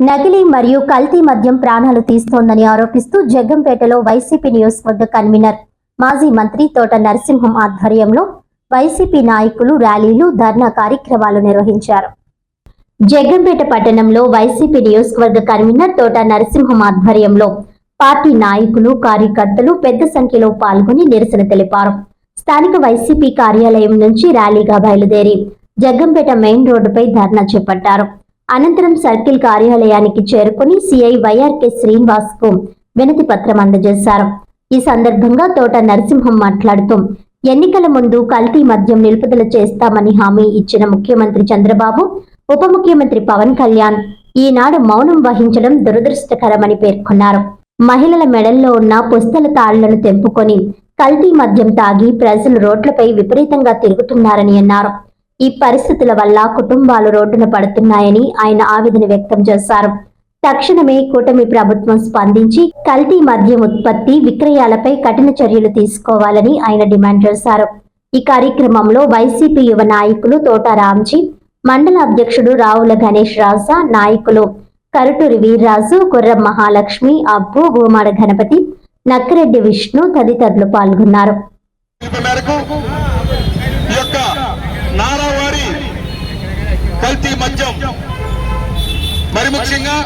నకిలీ మరియు కల్తీ మద్యం ప్రాణాలు తీస్తోందని ఆరోపిస్తూ జగ్గంపేటలో వైసీపీ నియోజకవర్గ కన్వీనర్ మాజీ మంత్రి తోట నరసింహం ఆధ్వర్యంలో వైసీపీ నాయకులు ర్యాలీలు ధర్నా కార్యక్రమాలు నిర్వహించారు. జగ్గంపేట పట్టణంలో వైసీపీ నియోజకవర్గ కన్వీనర్ తోట నరసింహం ఆధ్వర్యంలో పార్టీ నాయకులు కార్యకర్తలు పెద్ద సంఖ్యలో పాల్గొని నిరసన తెలిపారు. స్థానిక వైసీపీ కార్యాలయం నుంచి ర్యాలీగా బయలుదేరి జగ్గంపేట మెయిన్ రోడ్డుపై ధర్నా చేపట్టారు. అనంతరం సర్కిల్ కార్యాలయానికి చేరుకుని సిఐ వైఆర్కే శ్రీనివాస్కు వినతి పత్రం అందజేశారు. ఈ సందర్భంగా తోట నరసింహం మాట్లాడుతూ ఎన్నికల ముందు కల్తీ మద్యం నిలుపుదల చేస్తామని హామీ ఇచ్చిన ముఖ్యమంత్రి చంద్రబాబు ఉప ముఖ్యమంత్రి పవన్ కళ్యాణ్ ఈనాడు మౌనం వహించడం దురదృష్టకరమని పేర్కొన్నారు. మహిళల మెడల్లో ఉన్న పుస్తల తాళ్ళను తెంపుకొని కల్తీ మద్యం తాగి ప్రజలు రోడ్లపై విపరీతంగా తిరుగుతున్నారని అన్నారు. ఈ పరిస్థితుల వల్ల కుటుంబాలు రోడ్డున పడుతున్నాయని ఆయన ఆవేదన వ్యక్తం చేశారు. తక్షణమే కూటమి ప్రభుత్వం స్పందించి కల్తీ మద్యం ఉత్పత్తి విక్రయాలపై కఠిన చర్యలు తీసుకోవాలని ఆయన డిమాండ్ చేశారు. ఈ కార్యక్రమంలో వైసీపీ యువ నాయకులు తోట రామ్జీ మండల అధ్యక్షుడు రావుల గణేష్ రాజా నాయకులు కరుటూరి వీర్రాజు కుర్రం మహాలక్ష్మి అబ్బు భూమాడ గణపతి నక్కిరెడ్డి విష్ణు తదితరులు పాల్గొన్నారు పిలుపు మేరకు ఈ యొక్క నారావారి కల్తీ మద్యం. మరి ముఖ్యంగా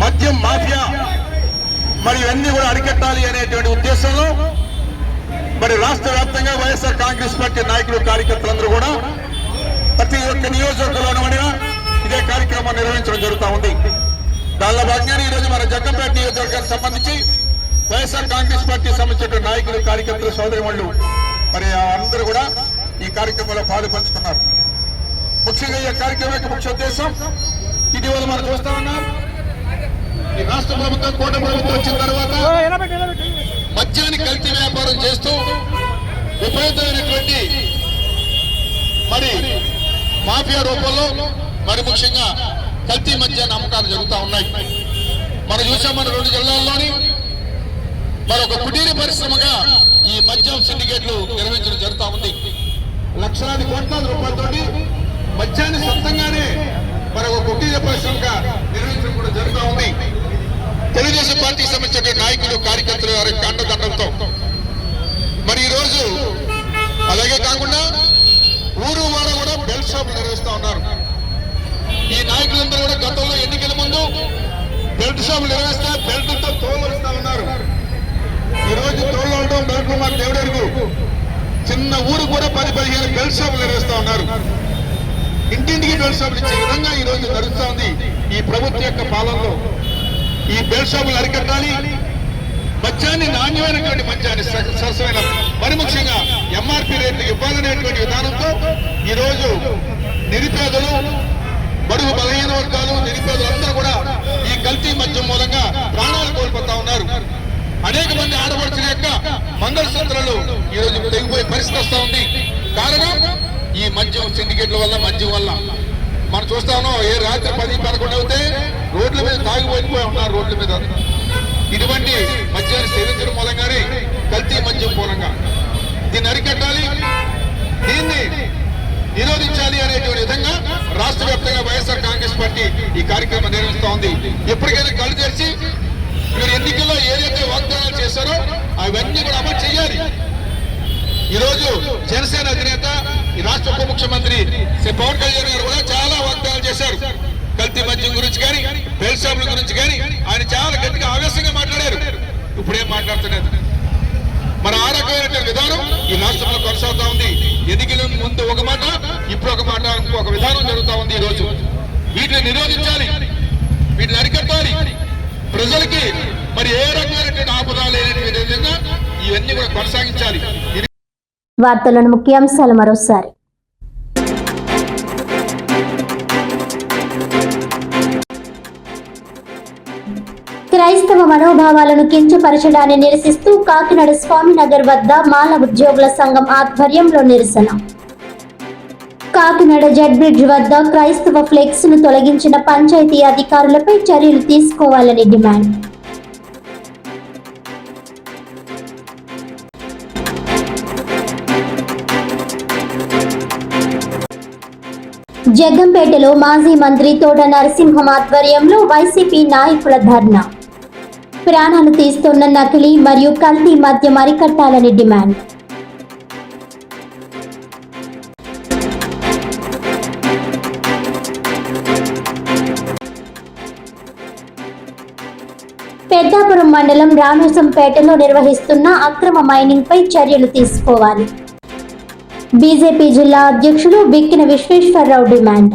మద్యం మాఫియా. మరి ఇవన్నీ కూడా అరికట్టాలి అనేటువంటి ఉద్దేశంలో మరి రాష్ట్ర వ్యాప్తంగా వైఎస్ఆర్ కాంగ్రెస్ పార్టీ నాయకులు కార్యకర్తలందరూ కూడా ప్రతి ఒక్క నియోజకవర్గంలోనూ ఇదే కార్యక్రమం నిర్వహించడం జరుగుతూ ఉంది. దానిలో భాగంగా ఈరోజు మన జగ్గంపేట నియోజకవర్గానికి సంబంధించి వైఎస్ఆర్ కాంగ్రెస్ పార్టీ సంబంధించిన నాయకులు కార్యకర్తలు సోదరిమణులు మరి అందరూ కూడా ఈ కార్యక్రమంలో పాలు పంచుకున్నారు. ముఖ్యంగా ఈ కార్యక్రమం యొక్క ముఖ్య ఉద్దేశం ఇటీవల మనం చూస్తా ఉన్నాం ఈ రాష్ట్ర ప్రభుత్వం కోట ప్రభుత్వం వచ్చిన తర్వాత మద్యాన్ని కల్తీ వ్యాపారం చేస్తూ విపరీతమైనటువంటి మరి మాఫియా రూపంలో మరి ముఖ్యంగా కల్తీ మద్యాన్ని అమ్మకాలు జరుగుతూ ఉన్నాయి. మనం చూసాం మన రెండు జిల్లాల్లోని మరి ఒక కుటీర పరిశ్రమగా ఈ మద్యం సిండికేట్లు నిర్వహించడం జరుగుతూ ఉంది. లక్షలాది కోట్లాది రూపాయలతోటి మద్యాన్ని సొంతంగానే మరి ఒక కుటీర పరిశ్రమగా నిర్వహించడం కూడా జరుగుతూ ఉంది. తెలుగుదేశం పార్టీ సంబంధించిన నాయకులు కార్యకర్తలు వారి యొక్క అండదండలతో మరి ఈరోజు అలాగే కాకుండా ఊరు వాడ కూడా బెల్ట్ షాపులు నిర్వహిస్తూ ఉన్నారు. ఈ నాయకులందరూ కూడా గతంలో ఎన్నికల ముందు బెల్ట్ షాపులు నిర్వహిస్తా బెల్ట్తో తోలు ఇస్తా ఉన్నారు. ఈ రోజు తోళ్ళు ఉండడం బెల్ట్లు మాకు దేవుడెరుగు. చిన్న ఊరు కూడా పది పదిహేను బెల్ట్ షాపులు నిర్వహిస్తూ ఉన్నారు. ఇంటింటికి బెల్ షాపులు ఇచ్చే విధంగా ఈ రోజు నడుస్తా ఉంది ఈ ప్రభుత్వం యొక్క పాలనలో. ఈ బెల్ షాపులు అరికట్టాలి. మద్యాన్ని నాణ్యమైనటువంటి మద్యాన్ని సరసమైన మరి ముఖ్యంగా ఎంఆర్పి రేట్లు ఇవ్వాలనేటువంటి విధానంతో ఈ రోజు నిరుపేదలు బడుగు బలహీన వర్గాలు నిరుపేదలందరూ కూడా ఈ కల్తీ మద్యం మూలంగా ప్రాణాలు కోల్పోతా ఉన్నారు. అనేక మంది ఆడపడుచుల యొక్క మంగళసూత్రాలు ఈ రోజు తెగిపోయే పరిస్థితి వస్తూ ఉంది కారణం మద్యం సిండికేట్ల వల్ల మద్యం వల్ల. మనం చూస్తా ఏ రాత్రి పది పదకొండు అవుతే రోడ్ల మీద తాగిపోయిపోయి ఉన్నారు రోడ్ల మీద. ఇటువంటి మద్యాన్ని సేవించడం మూలంగానే కల్తీ మద్యం మూలంగా. దీన్ని అరికట్టాలి. దీన్ని నిరోధించాలి అనేటువంటి విధంగా రాష్ట్ర వ్యాప్తంగా వైఎస్ఆర్ కాంగ్రెస్ పార్టీ ఈ కార్యక్రమం నిర్వహిస్తా ఉంది. ఎప్పటికైనా కళ్ళు తెరిచి మీరు ఎన్నికల్లో ఏదైతే వాగ్దానాలు చేశారో అవన్నీ కూడా అమలు చేయాలి. ఈరోజు జనసేన అధినేత శ్రీ పవన్ కళ్యాణ్ గారు కూడా చాలా వాగ్దానాలు చేశారు. కల్తీ మద్యం గురించి కానీ బెల్ షాపుల గురించి కానీ ఆయన చాలా గట్టిగా ఆవేశంగా మాట్లాడారు. ఇప్పుడేం మాట్లాడుతున్నారు మన ఆ రకమైనటువంటి విధానం ఈ రాష్ట్రంలో కొనసాగుతా ఉంది. ఎదిగిన ముందు ఒక మాట ఇప్పుడు ఒక మాట ఒక విధానం జరుగుతా ఉంది ఈ రోజు వీటిని నిరోధించాలి. వీటిని అరికట్టాలి. ప్రజలకి మరి ఏ రకమైనటువంటి ఆపద లేనటువంటి విధంగా ఇవన్నీ కూడా కొనసాగించాలి. వార్తలను ముఖ్యాంశాలు మరోసారి. క్రైస్తవ మనోభావాలను కించపరచడాన్ని నిరసిస్తూ కాకినాడ స్వామినగర్ వద్ద మాల ఉద్యోగుల సంఘం ఆధ్వర్యంలో నిరసన. కాకినాడ జెడ్ బ్రిడ్జ్ వద్ద క్రైస్తవ ఫ్లెక్స్ను తొలగించిన పంచాయతీ అధికారులపై చర్యలు తీసుకోవాలని డిమాండ్. జగ్గంపేటలో మాజీ మంత్రి తోట నరసింహం ఆధ్వర్యంలో వైసీపీ నాయకుల ధర్నా. ప్రాణాలు తీస్తున్న నకిలీ మరియు కల్తీ మద్యం అరికట్టాలని డిమాండ్. పెద్దాపురం మండలం రామేశంపేటలో నిర్వహిస్తున్న అక్రమ మైనింగ్ పై చర్యలు తీసుకోవాలి. బీజేపీ జిల్లా అధ్యక్షుడు బిక్కిన విశ్వేశ్వరరావు డిమాండ్.